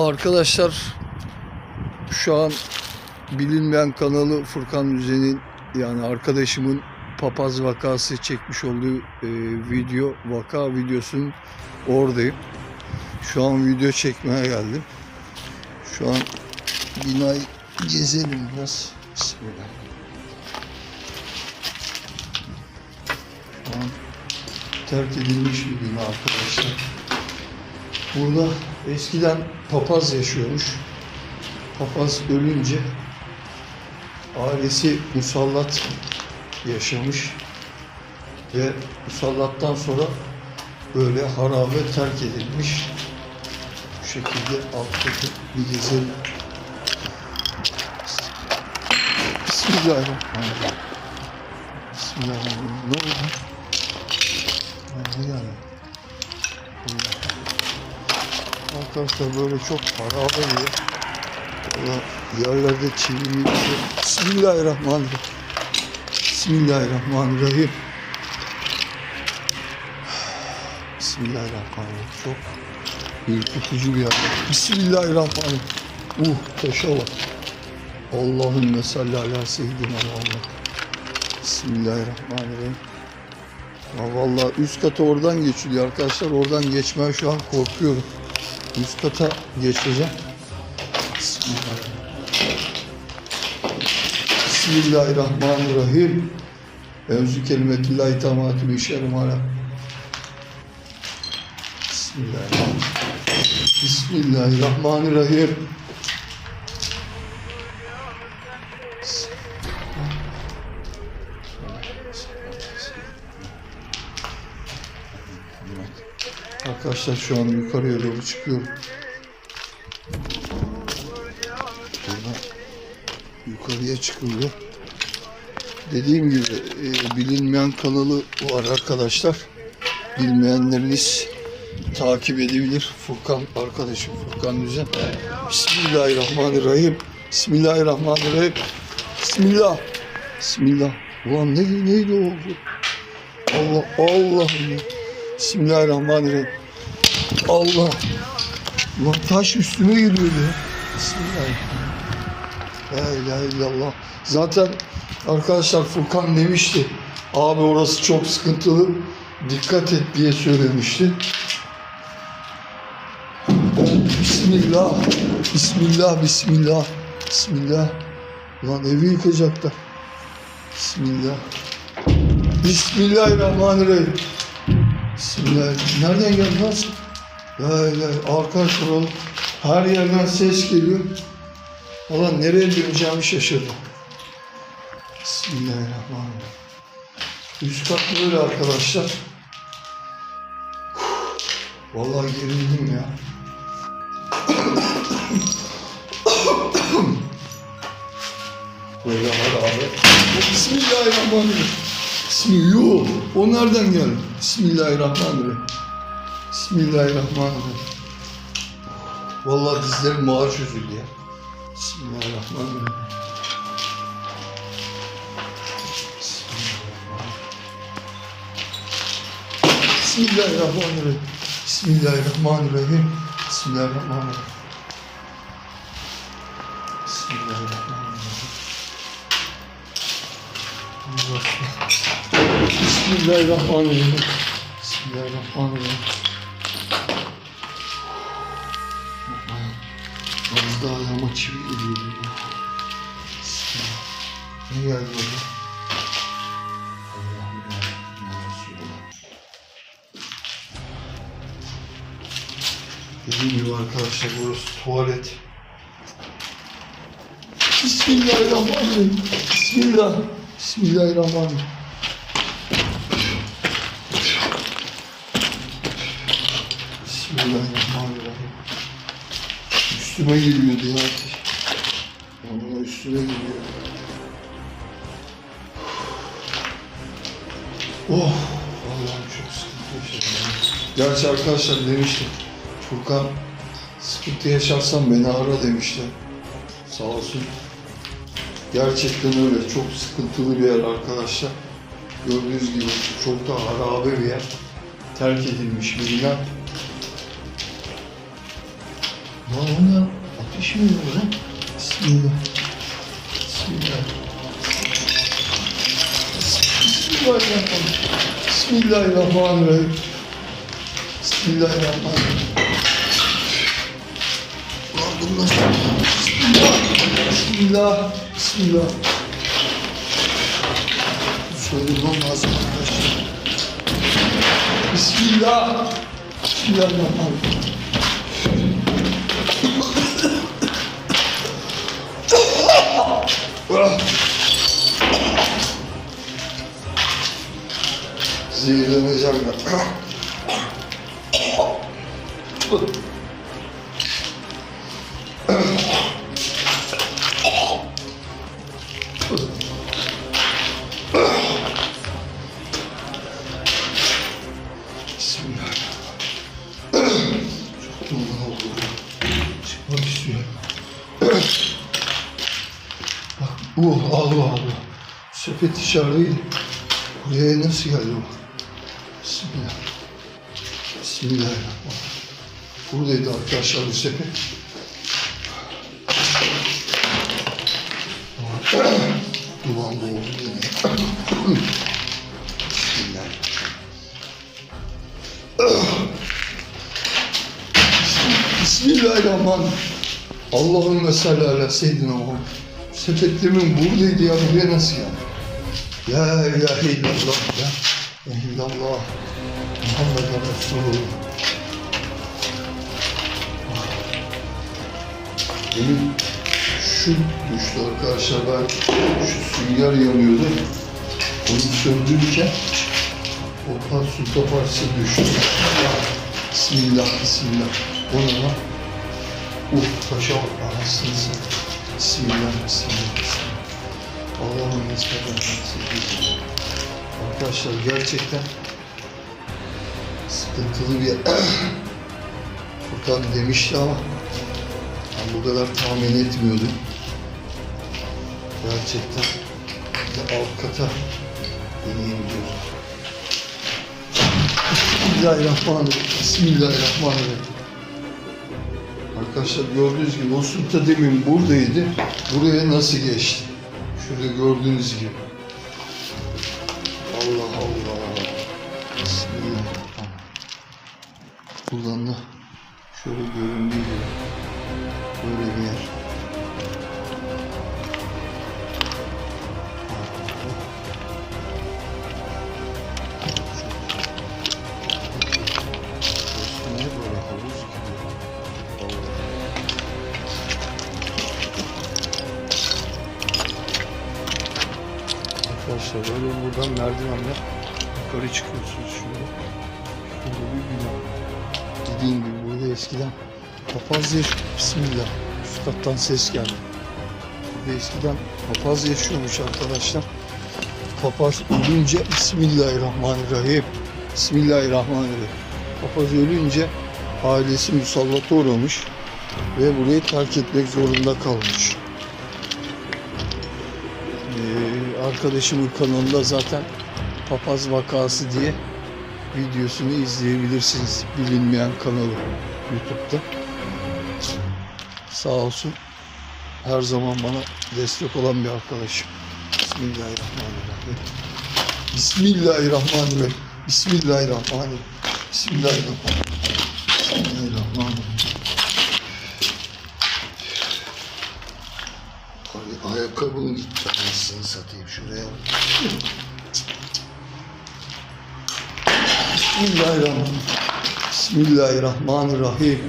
Arkadaşlar şu an bilinmeyen kanalı Furkan Düzen'in yani arkadaşımın papaz vakası çekmiş olduğu e, video vaka videosunun oradayım. Şu an video çekmeye geldim. Şu an binayı gezelim biraz. Bismillah. Şu an terk edilmiş bir bina arkadaşlar. Burada eskiden papaz yaşıyormuş. Papaz ölünce ailesi musallat yaşamış ve musallattan sonra böyle harabe terk edilmiş. Bu şekilde alttaki bir gezelim. Bismillahirrahmanirrahim. Bismillahirrahmanirrahim. Ne oldu? Ne yani? Arkadaşlar böyle çok yer. Valla yerlerde mi? Bismillahirrahmanirrahim. Bismillahirrahmanirrahim. Bismillahirrahmanirrahim. Çok ürkütücü bir yer. Bismillahirrahmanirrahim. Uh taşa bak. Allahümme salli ala seyyidina Muhammed. Bismillahirrahmanirrahim. Ya vallahi üst kata oradan geçiliyor arkadaşlar. Oradan geçmeye şu an korkuyorum. Üst kata geçeceğim. Bismillahirrahmanirrahim. Evzu kelimetillahi tamati bi şerrim ala. Bismillahirrahmanirrahim. Bismillahirrahmanirrahim. Arkadaşlar şu an yukarıya doğru çıkıyorum. Burada yukarıya çıkılıyor. Dediğim gibi e, bilinmeyen kanalı var arkadaşlar. Bilmeyenleriniz takip edebilir. Furkan arkadaşım Furkan Düzen. Bismillahirrahmanirrahim. Bismillahirrahmanirrahim. Bismillah. Bismillah. Ulan ne, neydi o? Allah Allah'ım ya. Bismillahirrahmanirrahim. Allah. Ulan taş üstüme geliyordu. Bismillahirrahmanirrahim. La ilahe illallah. Zaten arkadaşlar Furkan demişti. Abi orası çok sıkıntılı. Dikkat et diye söylemişti. Bismillah. Bismillah. Bismillah. Bismillah. Ulan evi yıkacaklar. Bismillah. Bismillahirrahmanirrahim. Bismillah. Nereden geldi lan? Sen? La ilahe. Arkadaşlar oğlum. Her yerden ses geliyor. Ulan nereye döneceğimi şaşırdım. Bismillahirrahmanirrahim. Üst kat böyle arkadaşlar. Vallahi gerildim ya. Böyle harabe. Bismillahirrahmanirrahim. Bismillah. O nereden geldi? Bismillahirrahmanirrahim. Bismillahirrahmanirrahim. Vallahi dizlerim maaş üzüldü ya. Bismillahirrahmanirrahim. Bismillahirrahmanirrahim. Bismillahirrahmanirrahim. Bismillahirrahmanirrahim. Bismillahirrahmanirrahim. Bismillahirrahmanirrahim. Bismillahirrahmanirrahim. Az ayağıma çivi geliyor. Bismillah. Ne geldi Resulallah. Dediğim gibi arkadaşlar burası tuvalet. Bismillahirrahmanirrahim. Bismillah. Bismillahirrahmanirrahim. Üstüme geliyordu ya ateş. Vallahi üstüme. Oh! Vallahi çok sıkıntı yaşadım. ya. Gerçi arkadaşlar demiştim. Furkan sıkıntı yaşarsan beni ara demişti. Sağ olsun. Gerçekten öyle. Çok sıkıntılı bir yer arkadaşlar. Gördüğünüz gibi çok da harabe bir yer. Terk edilmiş bir bina. Lan onlar mi yiyor lan? Bismillah. Bismillah. Bismillahirrahmanirrahim. Bismillahirrahmanirrahim. Bismillahirrahmanirrahim. Bunlar... Bismillah. Bismillah. Bismillah. Söylemem lazım arkadaşlar. Bismillah. Bismillahirrahmanirrahim. Zehirleneceğim ben. Dışarıdaydı. Buraya nasıl geldi bu? Bismillah. Bismillahirrahmanirrahim. Buradaydı arkadaşlar bu sepet. Duman boğuldu yine. Bismillah. Bismillahirrahmanirrahim. Allahümme salli ala seyyidina Muhammed. Sepetlerin buradaydı ya buraya nasıl geldi? La ilahe illallah ya. illallah. Muhammed Resulullah. Benim şu düştü arkadaşlar ben şu sünger yanıyordu. Onu söndürürken o par su toparsı düştü. Bismillah, bismillah. O ne lan? Uf, taşa bak anasını satayım. Bismillah, bismillah, bismillah. Allah'ın nispeten Arkadaşlar gerçekten sıkıntılı bir. Furkan demişti ama ben bu kadar tahmin etmiyordum. Gerçekten de alt kata deneyim diyorum. Bismillahirrahmanirrahim. Bismillahirrahmanirrahim. Arkadaşlar gördüğünüz gibi o sulta demin buradaydı. Buraya nasıl geçti? Şurada gördüğünüz gibi. Allah Allah. Buradan da şöyle göründüğü Arkadaşlar böyle buradan merdivenle yukarı çıkıyorsunuz şurada. Şurada bir bina. Dediğim gibi burada eskiden papaz yaş... Bismillah. Üst kattan ses geldi. Burada eskiden papaz yaşıyormuş arkadaşlar. Papaz ölünce Bismillahirrahmanirrahim. Bismillahirrahmanirrahim. Papaz ölünce ailesi musallata uğramış ve burayı terk etmek zorunda kalmış. Ee, arkadaşımın kanalında zaten papaz vakası diye videosunu izleyebilirsiniz. Bilinmeyen kanalı YouTube'da. Sağ olsun her zaman bana destek olan bir arkadaşım. Bismillahirrahmanirrahim. Bismillahirrahmanirrahim. Bismillahirrahmanirrahim. Bismillahirrahmanirrahim. Ay, ayakkabım gitti. Anasını satayım şuraya. Bismillahirrahmanirrahim. Bismillahirrahmanirrahim.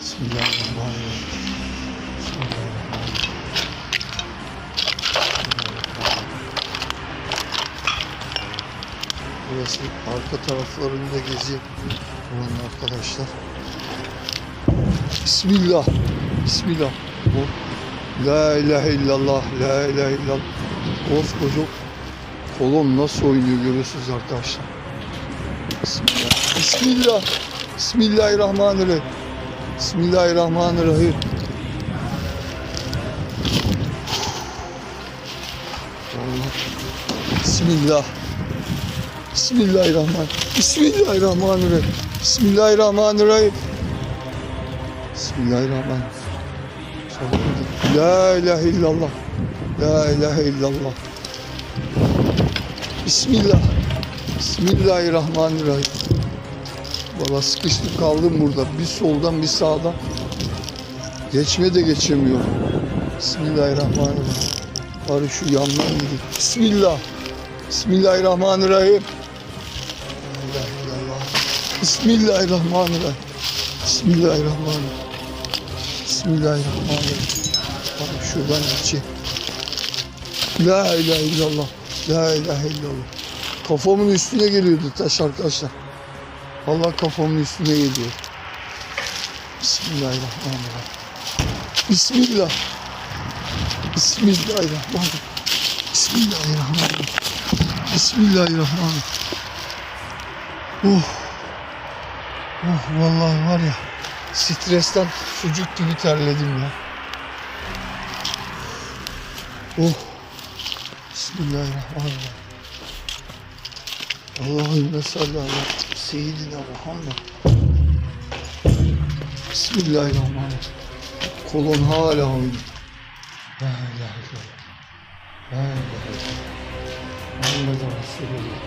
Bismillahirrahmanirrahim. Burası arka taraflarında geziyor. Buranın arkadaşlar. Bismillah. Bismillah. Bu La ilahe illallah. La ilahe illallah. Koskoca kolon nasıl oynuyor görüyorsunuz arkadaşlar. Bismillah. Bismillah. Bismillahirrahmanirrahim. Bismillahirrahmanirrahim. Bismillah. Bismillahirrahmanirrahim. Bismillahirrahmanirrahim. Bismillahirrahmanirrahim. Bismillahirrahmanirrahim. La ilahe illallah. La ilahe illallah. Bismillah. Bismillahirrahmanirrahim. Valla sıkıştım kaldım burada. Bir soldan bir sağdan. Geçme de geçemiyorum. Bismillahirrahmanirrahim. Bari şu yandan gideyim. Bismillah. Bismillahirrahmanirrahim. Bismillahirrahmanirrahim. Bismillahirrahmanirrahim. Bismillahirrahmanirrahim. Şuradan geçeyim. La ilahe illallah. La ilahe illallah. Kafamın üstüne geliyordu taş arkadaşlar. Vallahi kafamın üstüne geliyor. Bismillahirrahmanirrahim. Bismillah. Bismillahirrahmanirrahim. Bismillahirrahmanirrahim. Bismillahirrahmanirrahim. Oh. Oh vallahi var ya stresten sucuk gibi terledim ya. Oh. Bismillahirrahmanirrahim. Allahümme salli ala seyyidina Muhammed. Bismillahirrahmanirrahim. Kolon hala oynuyor. La ilahe illallah. La ilahe illallah. Muhammed Resulullah.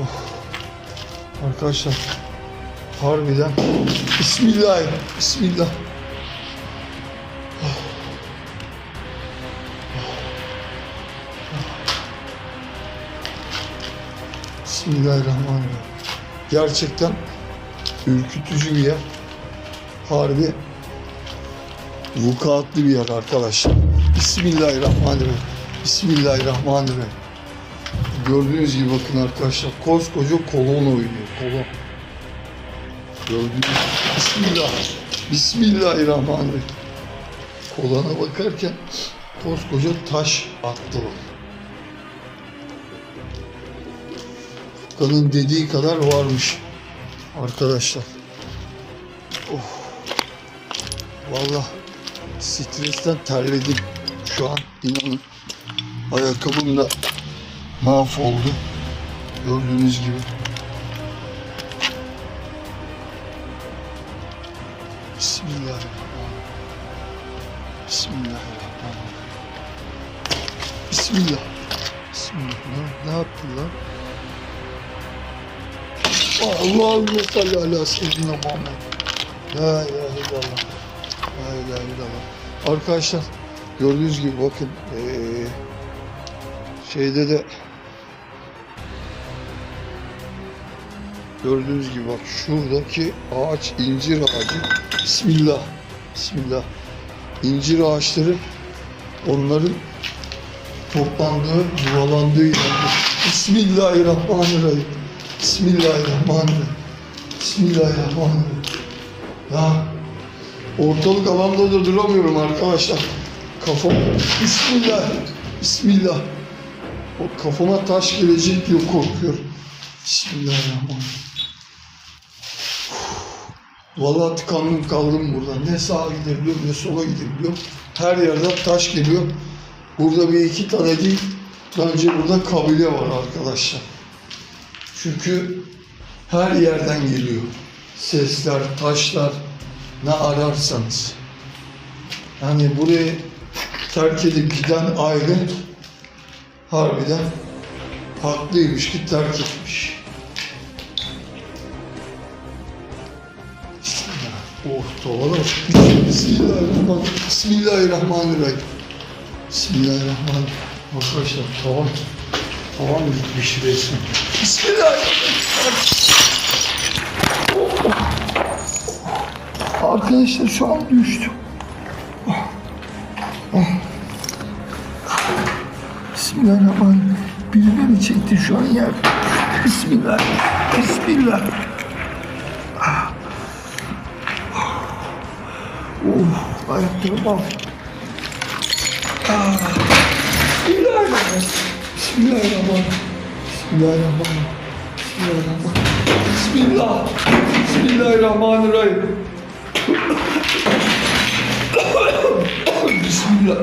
Oh. Arkadaşlar harbiden Bismillah. Bismillah. Bismillahirrahmanirrahim. Gerçekten ürkütücü bir yer. Harbi vukuatlı bir yer arkadaşlar. Bismillahirrahmanirrahim. Bismillahirrahmanirrahim. Gördüğünüz gibi bakın arkadaşlar koskoca kolon oynuyor. Kolon. Gördüğünüz gibi. Bismillah. Bismillahirrahmanirrahim. Kolona bakarken koskoca taş attı bak. Furkan'ın dediği kadar varmış arkadaşlar. Oh. Vallahi stresten terledim şu an inanın. Ayakkabım da mahvoldu. Gördüğünüz gibi. Bismillahirrahmanirrahim. Bismillahirrahmanirrahim. Bismillah. Bismillah. Ne, ne yaptılar? Allahümme salli ala seyyidina Muhammed. La ilahe illallah. La ilahe illallah. Arkadaşlar gördüğünüz gibi bakın eee, şeyde de gördüğünüz gibi bak şuradaki ağaç incir ağacı. Bismillah. Bismillah. İncir ağaçları onların toplandığı, yuvalandığı yerdir. Bismillahirrahmanirrahim. Bismillahirrahmanirrahim. Bismillahirrahmanirrahim. Ya ortalık alanda da duramıyorum arkadaşlar. Kafam Bismillah. Bismillah. O kafama taş gelecek diye korkuyorum. Bismillahirrahmanirrahim. Vallahi tıkandım kaldım burada. Ne sağa gidebiliyorum ne sola gidebiliyorum. Her yerden taş geliyor. Burada bir iki tane değil. Bence burada kabile var arkadaşlar. Çünkü her yerden geliyor. Sesler, taşlar, ne ararsanız. Yani burayı terk edip giden aile harbiden haklıymış ki terk etmiş. Oh tavala Bismillahirrahmanirrahim. Bismillahirrahmanirrahim. Arkadaşlar tavan, tavan bitmiş resmen. Bismillahirrahmanirrahim. Arkadaşlar şu an düştüm. Bismillahirrahmanirrahim. Biri beni çekti şu an yer. Bismillah. Bismillah. Oh, ayaklarım al. Ah. Bismillahirrahmanirrahim. Bismillahirrahmanirrahim. Bismillahirrahmanirrahim. Bismillah. Bismillahirrahmanirrahim. Bismillah.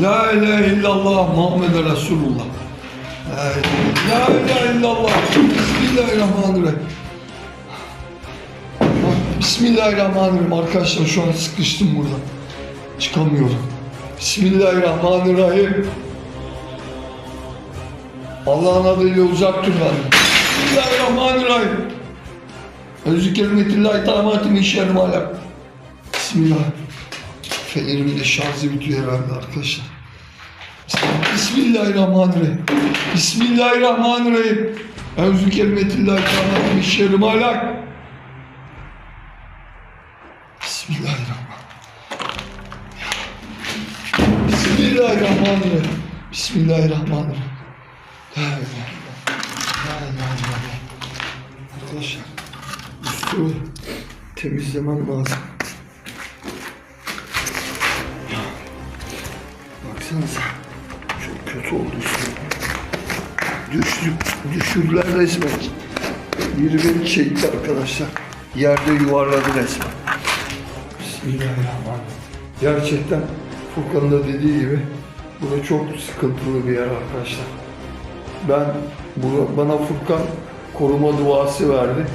La ilahe illallah Muhammed Resulullah. La ilahe, la ilahe illallah. Bismillahirrahmanirrahim. Ah, Bismillahirrahmanirrahim. Arkadaşlar şu an sıkıştım burada. Çıkamıyorum. Bismillahirrahmanirrahim. Allah'ın adıyla uzak dur benden. Bismillahirrahmanirrahim. Özü kelimetillahi tamatin işlerim alem. Bismillah. Fenerimi de şarjı videoya verdi arkadaşlar. Bismillahirrahmanirrahim. Bismillahirrahmanirrahim. Özü kelimetillahi tamatin işlerim alem. Bismillahirrahmanirrahim. Bismillahirrahmanirrahim. Bismillahirrahmanirrahim. Arkadaşlar üstümü temizlemem lazım. Baksanıza çok kötü oldu üstüm. Düştü, düşürdüler resmen. Biri beni çekti arkadaşlar. Yerde yuvarladı resmen. Bismillahirrahmanirrahim. Gerçekten Furkan'ın da dediği gibi burada çok sıkıntılı bir yer arkadaşlar. Ben bana Furkan koruma duası verdi.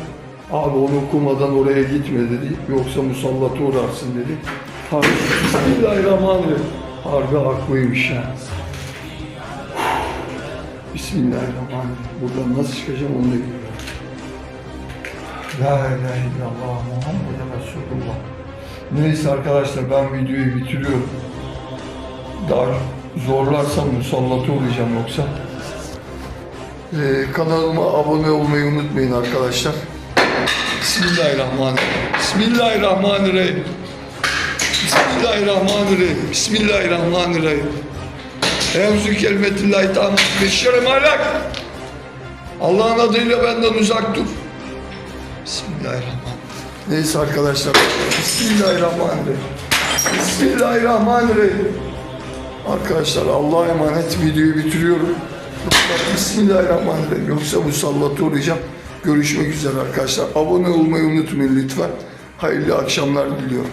Abi onu okumadan oraya gitme dedi. Yoksa musallata uğrarsın dedi. Harbi, Bismillahirrahmanirrahim. Harbi haklıymış ya. Bismillahirrahmanirrahim. Buradan nasıl çıkacağım onu da bilmiyorum. La ilahe illallah Muhammed Resulullah. Neyse arkadaşlar ben videoyu bitiriyorum. Daha zorlarsam musallata olacağım yoksa. Ee, kanalıma abone olmayı unutmayın arkadaşlar. Bismillahirrahmanirrahim. Bismillahirrahmanirrahim. Bismillahirrahmanirrahim. Bismillahirrahmanirrahim. Evzü kelimetillahi ta'ala beşşerim alak. Allah'ın adıyla benden uzak dur. Bismillahirrahmanirrahim. Neyse arkadaşlar. Bismillahirrahmanirrahim. Bismillahirrahmanirrahim. Arkadaşlar Allah'a emanet videoyu bitiriyorum. Bismillahirrahmanirrahim. Yoksa musallata uğrayacağım. Görüşmek üzere arkadaşlar. Abone olmayı unutmayın lütfen. Hayırlı akşamlar diliyorum.